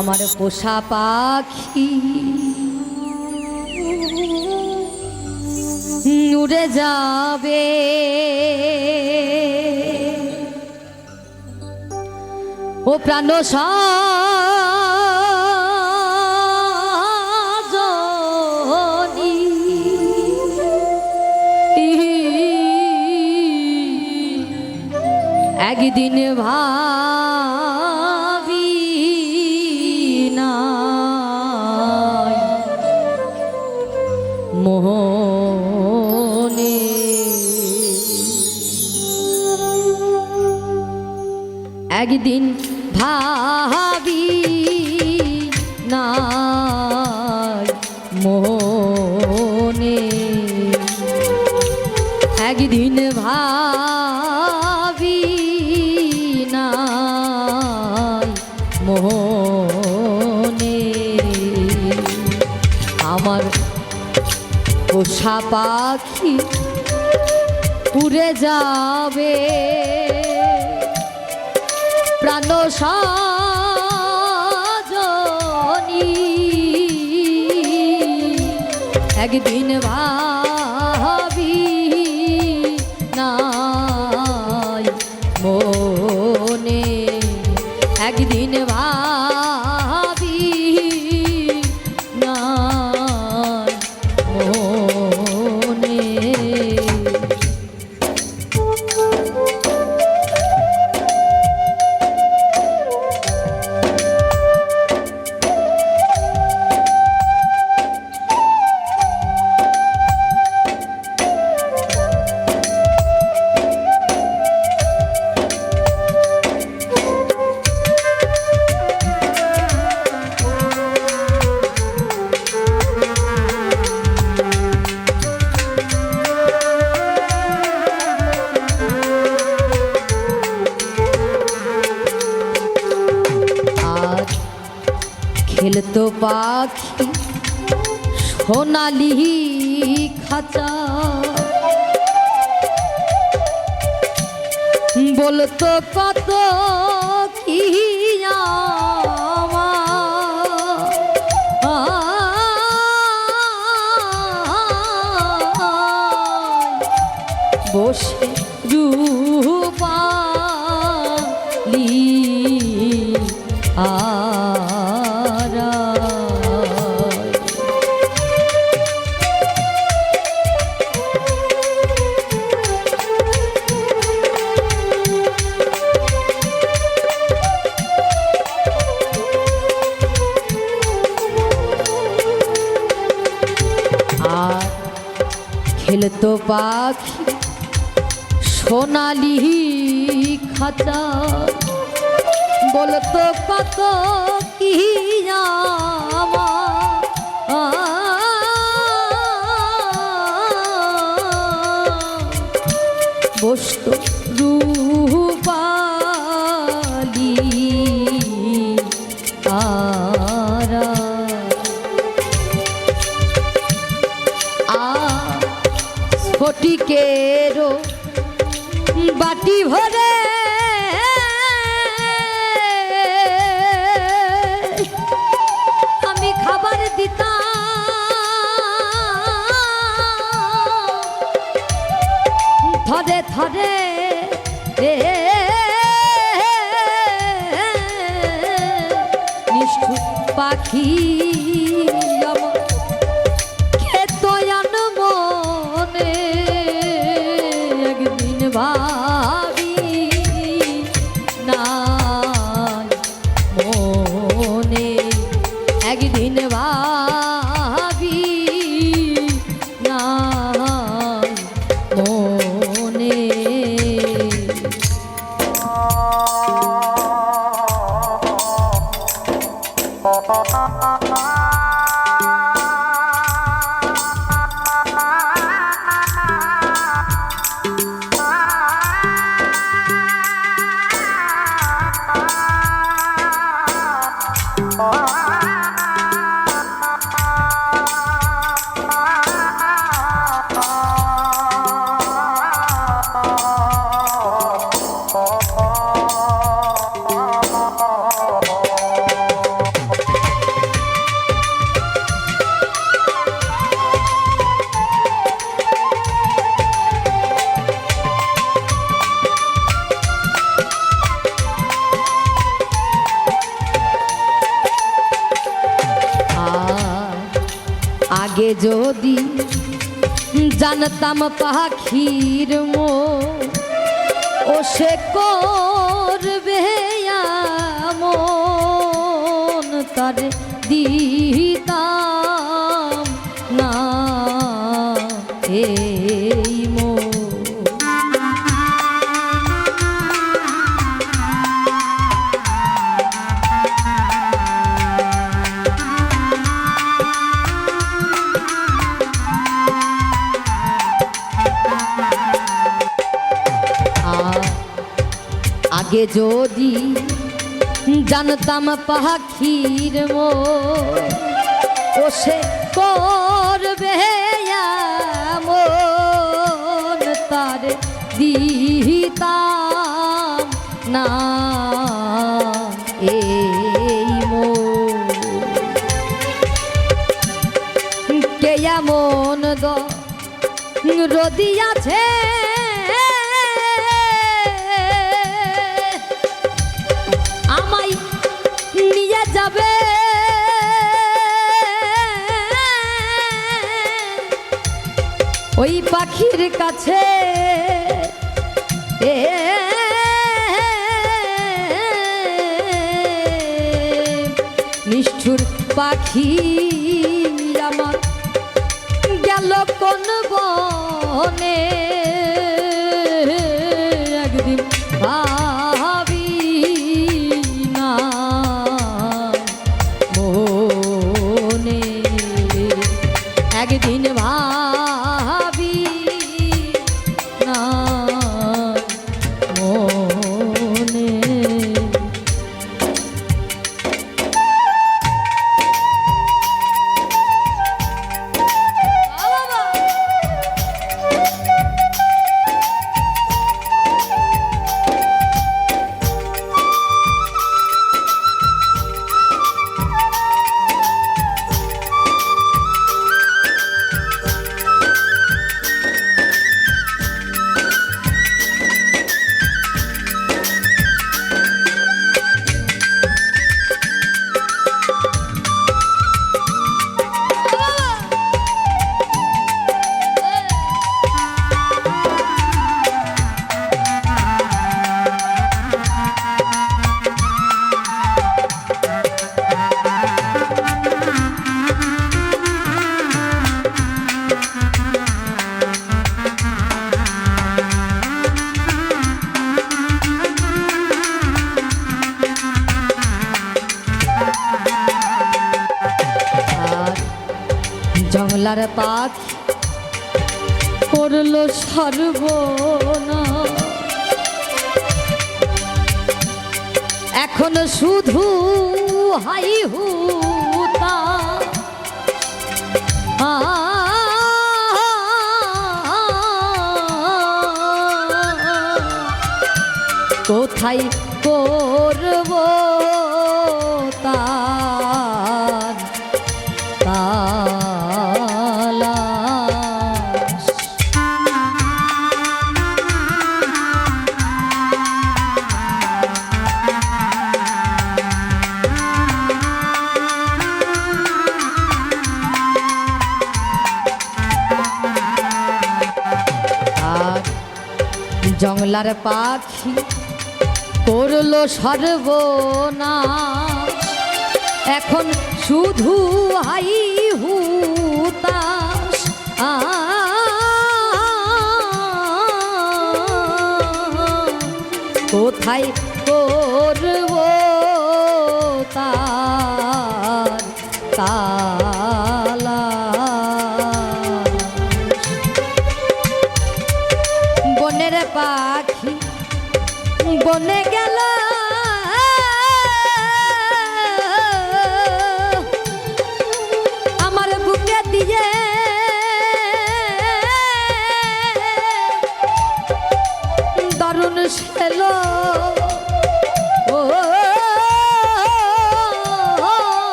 আমার পোষা পাখি। উড়ে যাবে। ও প্রাণ একদিন ভাবি মোহনে। একদিন ভাবি নাই মোহনে। একদিন ভাবি নাই মোহনে। আমার পোষা পাখি উড়ে যাবে। প্রাণ সজনী। একদিন ভাবি পাখি সোনালি খাঁচা বলতো কত কি। বসে আর খেলতো পাখি সোনালি খাতা। বলতো কত কি বসত স্ফটিকেরও বাটি ভরে। আমি খাবার দিতাম। থরে থরে এ নিষ্ঠু পাখি Música জানতাম পাখির মো ও সে করবে মন তার দিতাম আগে যদি জানতাম পাখির মো ও সে করবে মন তার দিতাম না। এই মন কে এমন দ রদিয়াছে ওই পাখির কাছে এ নিষ্ঠুর পাখি আমার গেল কোন বনে। পাখি করল সর্বনা। এখন শুধু হাই হুতা কোথায় জংলার পাখি করল সর্বনা এখন শুধু হাই হুতাস কোথায় করব তার তালা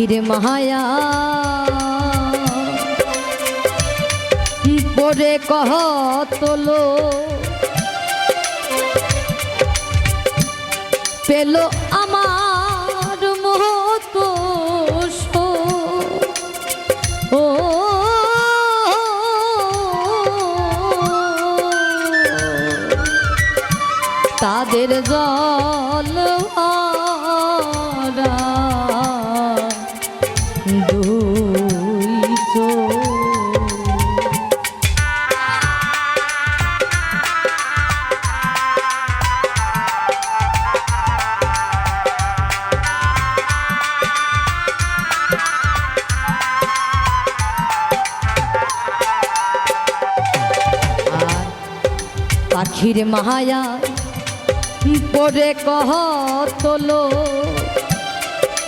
পাখির মায়া। পরে কহ তোলো পেল আমার পাখির মায়া পরে কহ তোলো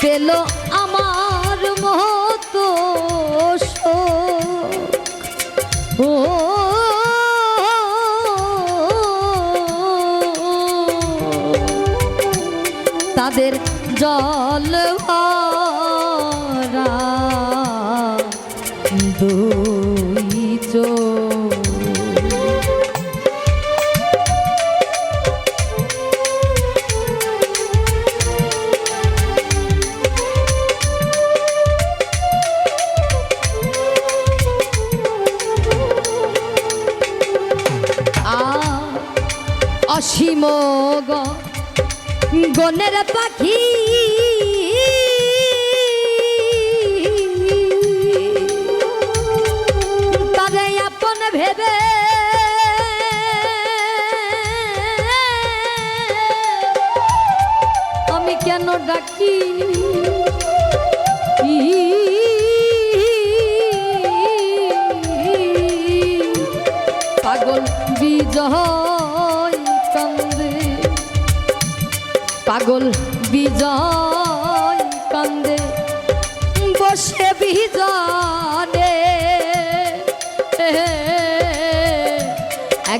পেল আমার মতো তাদের জল ভরা দুই গনের পাখি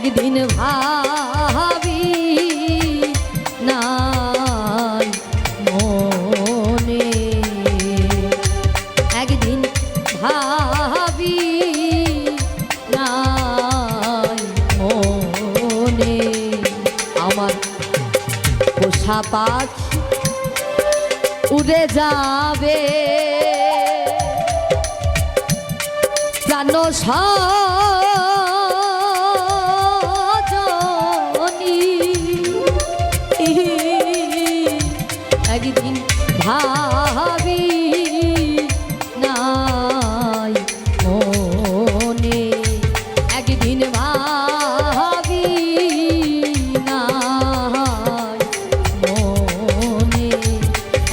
একদিন ভাবি, নাই মনে। একদিন ভাবি, নাই মনে। আমার পোষা পাখি উড়ে যাবে। প্রাণ সজনী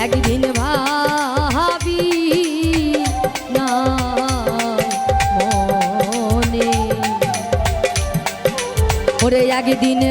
একদিন ভাবি না মনে। ওরে একদিন